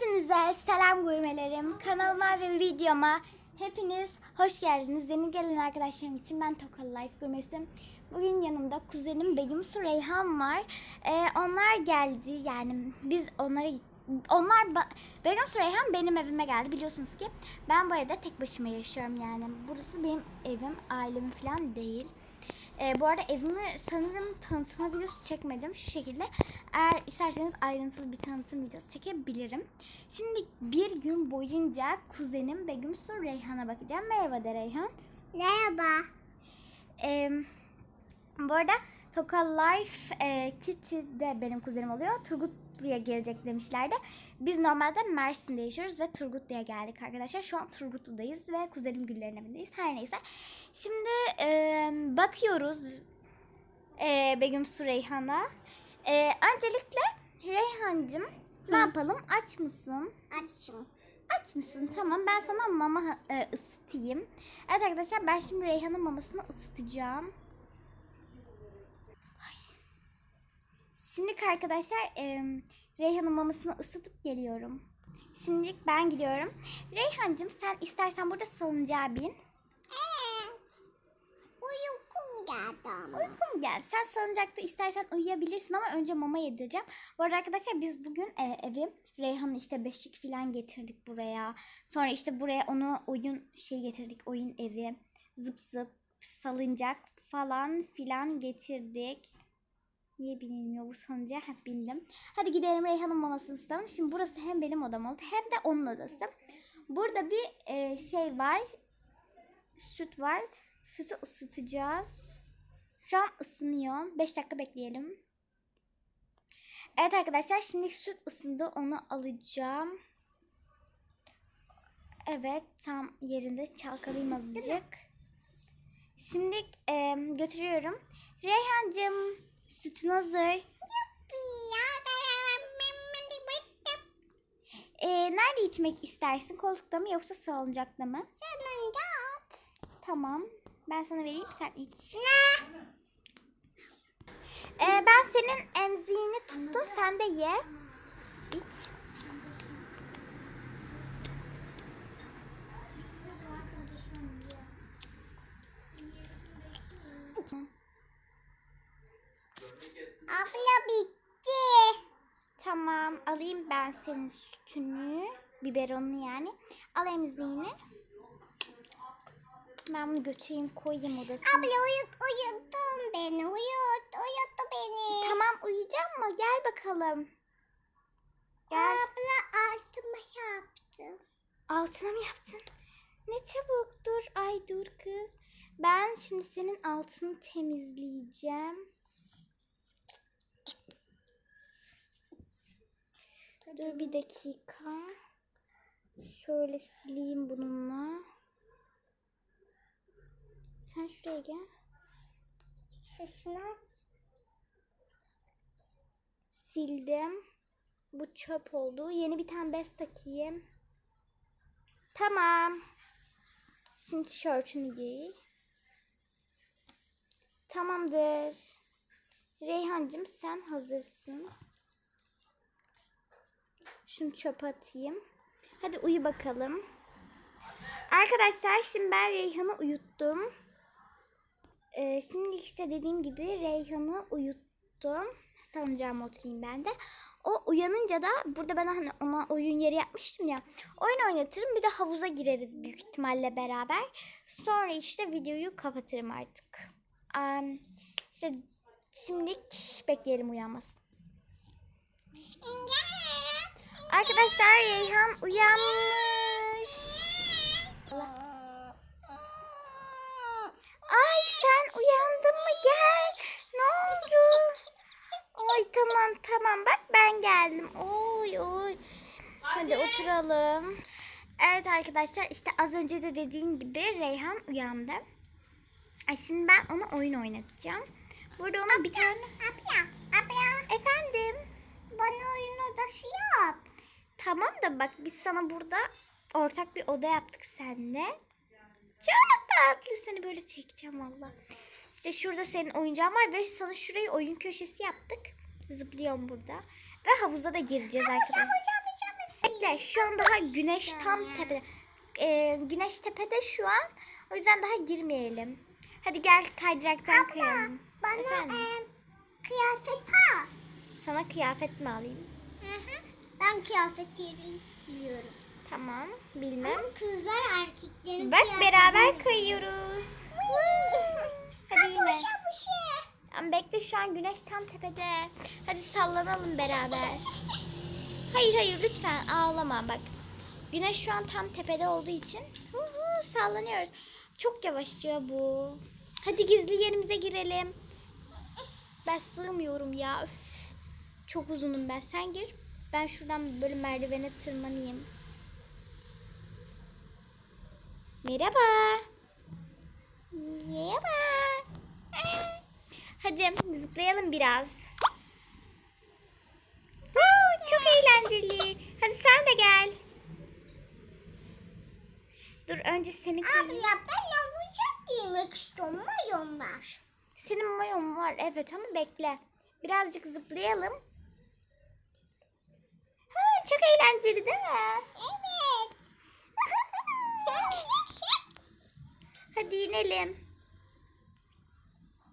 Hepinize selam gurmelerim. Kanalıma ve videoma hepiniz hoş geldiniz. Yeni gelen arkadaşlarım için ben Tokalı Life Gurmesi. Bugün yanımda kuzenim Begüm Su Reyhan var. Ee, onlar geldi yani biz onlara onlar Begüm Su Reyhan benim evime geldi. Biliyorsunuz ki ben bu evde tek başıma yaşıyorum yani. Burası benim evim, ailemin falan değil. Ee, bu arada evimi sanırım tanıtma videosu çekmedim. Şu şekilde. Eğer isterseniz ayrıntılı bir tanıtım videosu çekebilirim. Şimdi bir gün boyunca kuzenim Begüm Su Reyhan'a bakacağım. Merhaba de Reyhan. Merhaba. Ee, bu arada Toka Life e, Kitty de benim kuzenim oluyor. Turgutlu'ya gelecek demişlerdi. Biz normalde Mersin'de yaşıyoruz ve Turgutlu'ya geldik arkadaşlar. Şu an Turgutlu'dayız ve kuzenim Güller'in evindeyiz. Her neyse. Şimdi e, bakıyoruz e, Begüm Su Reyhan'a. E, öncelikle Reyhancığım ne yapalım? Aç mısın? Açım. Aç mısın? Tamam ben sana mama e, ısıtayım. Evet arkadaşlar ben şimdi Reyhan'ın mamasını ısıtacağım. Şimdi arkadaşlar e, Reyhan'ın mamasını ısıtıp geliyorum. Şimdilik ben gidiyorum. Reyhancığım sen istersen burada salıncağa bin. Evet. Uykum geldi ama. Uykum gel. Sen salıncakta istersen uyuyabilirsin ama önce mama yedireceğim. Bu arada arkadaşlar biz bugün e, evi Reyhan'ın işte beşik falan getirdik buraya. Sonra işte buraya onu oyun şey getirdik. Oyun evi. Zıp zıp salıncak falan filan getirdik. Niye binilmiyor bu salıncağa? Hep bindim. Hadi gidelim Reyhan'ın mamasını ısıtalım. Şimdi burası hem benim odam oldu hem de onun odası. Burada bir e, şey var. Süt var. Sütü ısıtacağız. Şu an ısınıyor. 5 dakika bekleyelim. Evet arkadaşlar şimdi süt ısındı. Onu alacağım. Evet tam yerinde çalkalayayım azıcık. Şimdi e, götürüyorum. Reyhancığım sütün hazır. E, nerede içmek istersin? Koltukta mı yoksa salıncakta mı? Sanıncak. Tamam. Ben sana vereyim sen iç. Ee, ben senin emziğini tuttum. Sen de ye. İç. Abla bitti. Tamam. Alayım ben senin sütünü. Biberonunu yani. Al emziğini. Ben bunu götüreyim koyayım odasına. Abla uyut uyuttun beni. Uyut. Uyuttu beni. Tamam uyuyacağım mı? Gel bakalım. Gel. Abla altıma yaptı. Altına mı yaptın? Ne çabuk dur. Ay dur kız. Ben şimdi senin altını temizleyeceğim. Dur bir dakika. Şöyle sileyim bununla. Sen şuraya gel. Şişini aç. Sildim. Bu çöp oldu. Yeni bir tane bez takayım. Tamam. Şimdi tişörtünü giy. Tamamdır. Reyhancığım sen hazırsın. Şunu çöpe atayım. Hadi uyu bakalım. Arkadaşlar şimdi ben Reyhan'ı uyuttum. Ee, şimdi işte dediğim gibi Reyhan'ı uyuttum. Salıncağıma oturayım ben de. O uyanınca da burada ben hani ona oyun yeri yapmıştım ya. Oyun oynatırım bir de havuza gireriz büyük ihtimalle beraber. Sonra işte videoyu kapatırım artık. Um, işte şimdilik bekleyelim uyanmasını. Arkadaşlar Reyhan uyanmış. Ay sen uyandın mı gel. Ne oldu? Oy tamam tamam bak ben geldim. Oy oy. Hadi oturalım. Evet arkadaşlar işte az önce de dediğim gibi Reyhan uyandı. Ay şimdi ben ona oyun oynatacağım. Burada ona bir tane... Abla. Abla. Efendim? Bana oyun odası yap. Tamam da bak biz sana burada ortak bir oda yaptık seninle. Çok tatlı seni böyle çekeceğim valla. İşte şurada senin oyuncağın var ve sana şurayı oyun köşesi yaptık. Zıplıyorum burada. Ve havuza da gireceğiz arkadaşlar. Bekle. Şu an daha güneş tam tepede. Ee, güneş tepede şu an. O yüzden daha girmeyelim. Hadi gel kaydıraktan kayalım. Bana Efendim? e, kıyafet al. Sana kıyafet mi alayım? Hı hı. Ben kıyafet yerini biliyorum. Tamam. Bilmem. Ama kızlar erkeklerin Bak beraber kayıyoruz. Hadi yine. Buşa buşa. Ama bekle şu an güneş tam tepede. Hadi sallanalım beraber. Hayır hayır lütfen ağlama bak. Güneş şu an tam tepede olduğu için hu hu, sallanıyoruz. Çok yavaşça bu. Hadi gizli yerimize girelim. Ben sığmıyorum ya. Üf. Çok uzunum ben. Sen gir. Ben şuradan böyle merdivene tırmanayım. Merhaba. Merhaba. Aa. Hadi zıplayalım biraz. Woo, çok eğlenceli. Hadi sen de gel. Dur önce seni koyayım. Abla ben avucak giymek istiyorum. Mayom var. Senin mayon var evet ama bekle. Birazcık zıplayalım. Çok eğlenceli değil mi? Evet. Hadi inelim.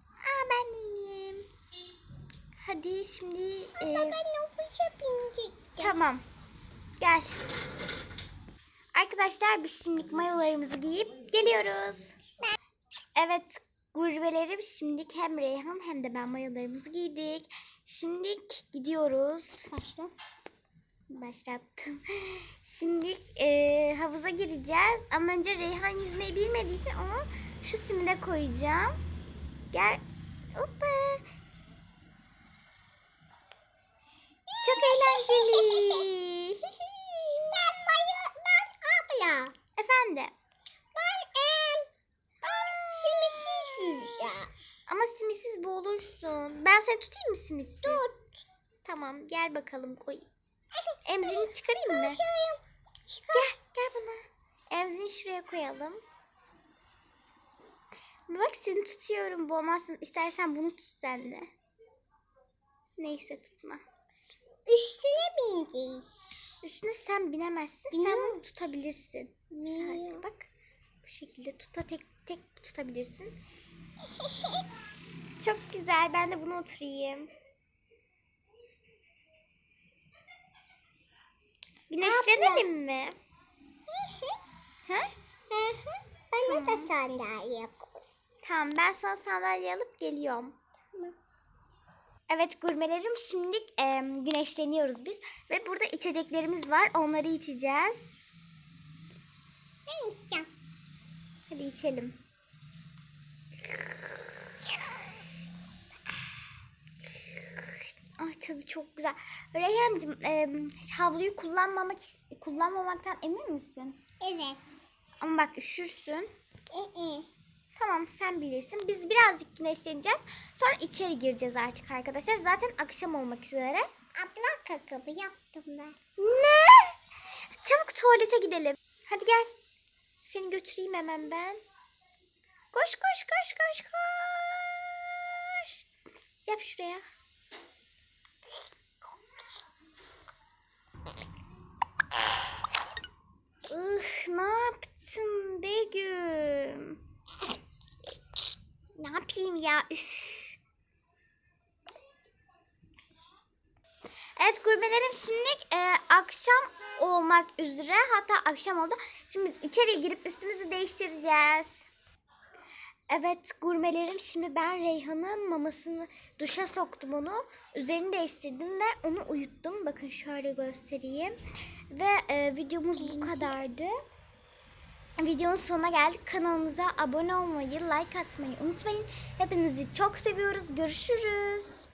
Aa ben de ineyim. Hadi şimdi e, ben avuca bindik. tamam. Gel. Arkadaşlar biz şimdilik mayolarımızı giyip geliyoruz. Evet gurbelerim şimdilik hem Reyhan hem de ben mayolarımızı giydik. Şimdilik gidiyoruz. Başla. Başlattım. Şimdi e, havuza gireceğiz. Ama önce Reyhan yüzmeyi bilmediği için onu şu simine koyacağım. Gel. Hoppa. Çok eğlenceli. Ben mayo, ben abla. Efendim. Ben em, ben simitsiz yüzeceğim. Ama simitsiz boğulursun. Ben seni tutayım mı simitsiz? Tut. Tamam gel bakalım koy. Emzini çıkarayım mı? Gel, gel bana. Emzini şuraya koyalım. Bak seni tutuyorum. Boğmazsın. İstersen bunu tut sen de. Neyse tutma. Üstüne bindik. Üstüne sen binemezsin. Sen Biniyorum. bunu tutabilirsin. Sadece bak. Bu şekilde tuta tek tek tutabilirsin. Çok güzel. Ben de bunu oturayım. Güneşlenelim mi? Ha? Bana da sandalye koy. Tamam ben sana sandalye alıp geliyorum. Evet gurmelerim şimdi e, güneşleniyoruz biz. Ve burada içeceklerimiz var. Onları içeceğiz. Ben isteyeceğim. Hadi içelim. Ay tadı çok güzel. Reyhancığım e, havluyu kullanmamak kullanmamaktan emin misin? Evet. Ama bak üşürsün. Ee, Tamam sen bilirsin. Biz birazcık güneşleneceğiz. Sonra içeri gireceğiz artık arkadaşlar. Zaten akşam olmak üzere. abla kakabı yaptım ben. Ne? Çabuk tuvalete gidelim. Hadi gel. Seni götüreyim hemen ben. Koş koş koş koş koş. Yap şuraya. Ih, ne yaptın Begüm? Ne yapayım ya? Üf. Evet gurbelerim şimdi e, akşam olmak üzere hatta akşam oldu. Şimdi biz içeriye girip üstümüzü değiştireceğiz. Evet gurmelerim şimdi ben Reyhan'ın mamasını duşa soktum onu. Üzerini değiştirdim ve onu uyuttum. Bakın şöyle göstereyim. Ve e, videomuz bu kadardı. Videonun sonuna geldik. Kanalımıza abone olmayı, like atmayı unutmayın. Hepinizi çok seviyoruz. Görüşürüz.